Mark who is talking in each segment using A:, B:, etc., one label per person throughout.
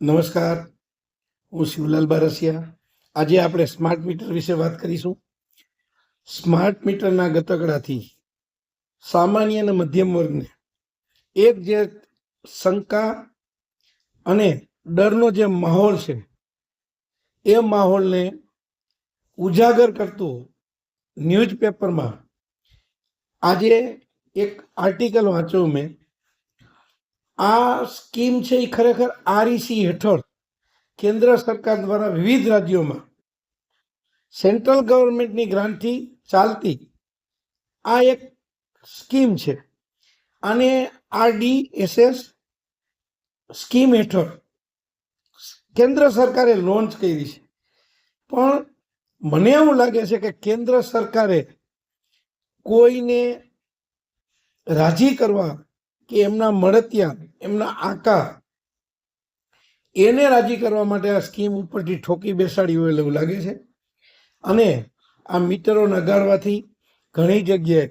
A: નમસ્કાર, હું શિવલાલ બારસિયા. આજે આપણે સ્માર્ટ મીટર વિશે વાત કરીશું. સ્માર્ટ મીટરના ગતકડાથી સામાન્ય અને મધ્યમ વર્ગને એક જે શંકા અને ડરનો જે માહોલ છે, એ માહોલને ઉજાગર કરતું ન્યૂઝપેપરમાં આજે એક આર્ટિકલ વાંચ્યો મેં. આ સ્કીમ છે એ ખરેખર આરઈસી હેઠળ કેન્દ્ર સરકાર દ્વારા વિવિધ રાજ્યોમાં સેન્ટ્રલ ગવર્મેન્ટની ગ્રાન્ટથી ચાલતી આ એક સ્કીમ છે. અને આરડીએસએસ સ્કીમ હેઠળ કેન્દ્ર સરકારે લોન્ચ કરી છે. પણ મને એવું લાગે છે કે કેન્દ્ર સરકારે કોઈને રાજી કરવા કે એમના મળતિયા એમના આકા એને રાજી કરવા માટે આ સ્કીમ ઉપરથી ઠોકી બેસાડી હોય એવું લાગે છે. અને આ મીટરો નગાડવાથી ઘણી જગ્યાએ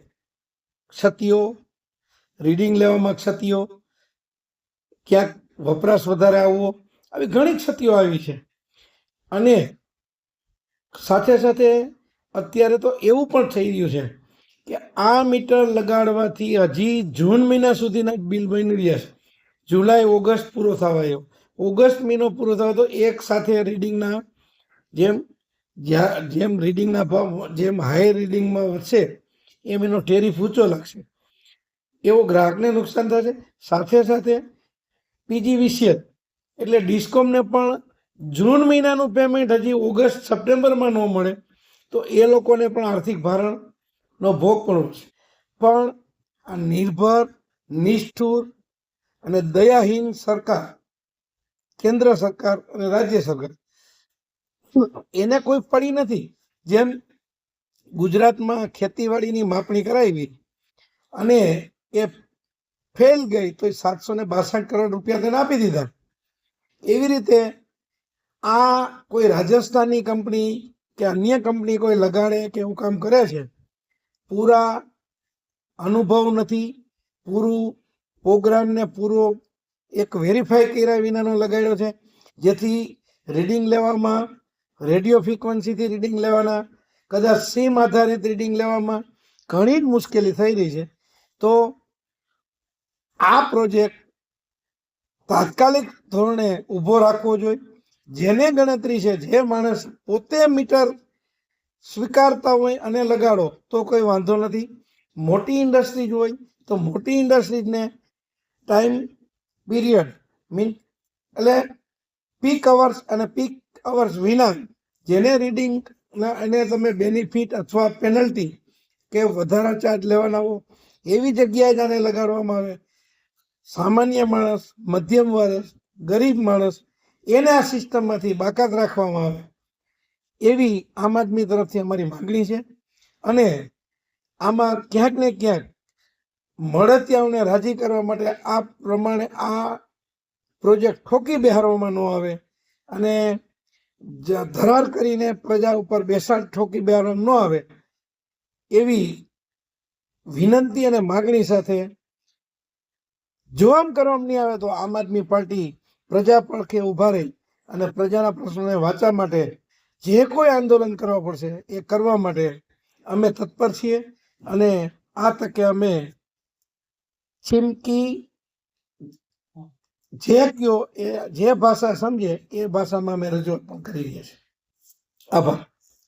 A: ક્ષતિઓ, રીડિંગ લેવામાં ક્ષતિઓ, ક્યાંક વપરાશ વધારે આવવો, આવી ઘણી ક્ષતિઓ આવી છે. અને સાથે સાથે અત્યારે તો એવું પણ થઈ રહ્યું છે કે આ મીટર લગાડવાથી હજી જૂન મહિના સુધીના બિલ બની રહ્યા છે. જુલાઈ, ઓગસ્ટ પૂરો થવા આવ્યો ઓગસ્ટ મહિનો પૂરો થયો તો એક સાથે રીડિંગના જેમ જેમ રીડિંગના ભાવ જેમ હાઈ રીડિંગમાં વધશે એમ એનો ટેરિફ ઊંચો લાગશે. એવો ગ્રાહકને નુકસાન થશે. સાથે સાથે પીજીવીસીએલ એટલે ડિસ્કોમને પણ જૂન મહિનાનું પેમેન્ટ હજી ઓગસ્ટ, સપ્ટેમ્બરમાં ન મળે, તો એ લોકોને પણ આર્થિક ભારણનો ભોગ પણ છે. પણ આ નિર્ભર, નિષ્ઠુર અને દયાહીન સરકાર, કેન્દ્ર સરકાર અને રાજ્ય સરકાર, એને કોઈ પડી નથી. જેમ ગુજરાતમાં ખેતીવાડીની માપણી કરાવી અને એ ફેલ ગઈ તો સાતસો ને બાસઠ કરોડ રૂપિયા તેને આપી દીધા. એવી રીતે આ કોઈ રાજસ્થાનની કંપની કે અન્ય કંપની કોઈ લગાડે કે એવું કામ કરે છે પૂરા અનુભવ નથી. પૂરું પ્રોગ્રામને પૂરો એક વેરીફાઈ કર્યા વિનાનો લગાડ્યો છે. જેથી રીડિંગ લેવામાં રેડિયો ફ્રિકવન્સીથી રીડિંગ લેવાના, કદાચ સીમ આધારિત રીડિંગ લેવામાં ઘણી જ મુશ્કેલી થઈ રહી છે. તો આ પ્રોજેક્ટ તાત્કાલિક ધોરણે ઊભો રાખવો જોઈએ. જેને ગણતરી છે, જે માણસ પોતે મીટર સ્વીકારતા હોય અને લગાડો, તો કોઈ વાંધો નથી. મોટી ઇન્ડસ્ટ્રીઝ હોય, તો મોટી ઇન્ડસ્ટ્રીઝને ટાઈમ પીરિયડ, મીન એટલે પીક અવર્સ અને પીક અવર્સ વિના જેને રીડિંગ એને તમે બેનિફિટ અથવા પેનલ્ટી કે વધારા ચાર્જ લેવાના હો, એવી જગ્યાએ જાણે લગાડવામાં આવે. સામાન્ય માણસ, મધ્યમ વર્ગ, ગરીબ માણસ, એને આ સિસ્ટમમાંથી બાકાત રાખવામાં આવે. એવી આમ આદમી તરફથી અમારી માંગણી છે. અને આમાં ક્યાંક ને ક્યાંક મળતિયાઓને રાજી કરવા માટે આ પ્રમાણે આ પ્રોજેક્ટ ઠોકી બેહારવામાં ન આવે અને ધરાર કરીને પ્રજા ઉપર બેસાડ ઠોકી બેહારવામાં ન આવે એવી વિનંતી અને માગણી સાથે જો આમ કરવામાં નહીં આવે તો આમ આદમી પાર્ટી પ્રજા પડખે ઊભા રહી અને પ્રજાના પ્રશ્નોને વાંચવા માટે જે કોઈ આંદોલન કરવા પડશે, એ કરવા માટે અમે તત્પર છીએ અને આ તકે અમે ચીમકી જે કયો એ, જે ભાષા સમજે, એ ભાષામાં અમે રજૂઆત પણ કરી રહ્યા છીએ. આભાર.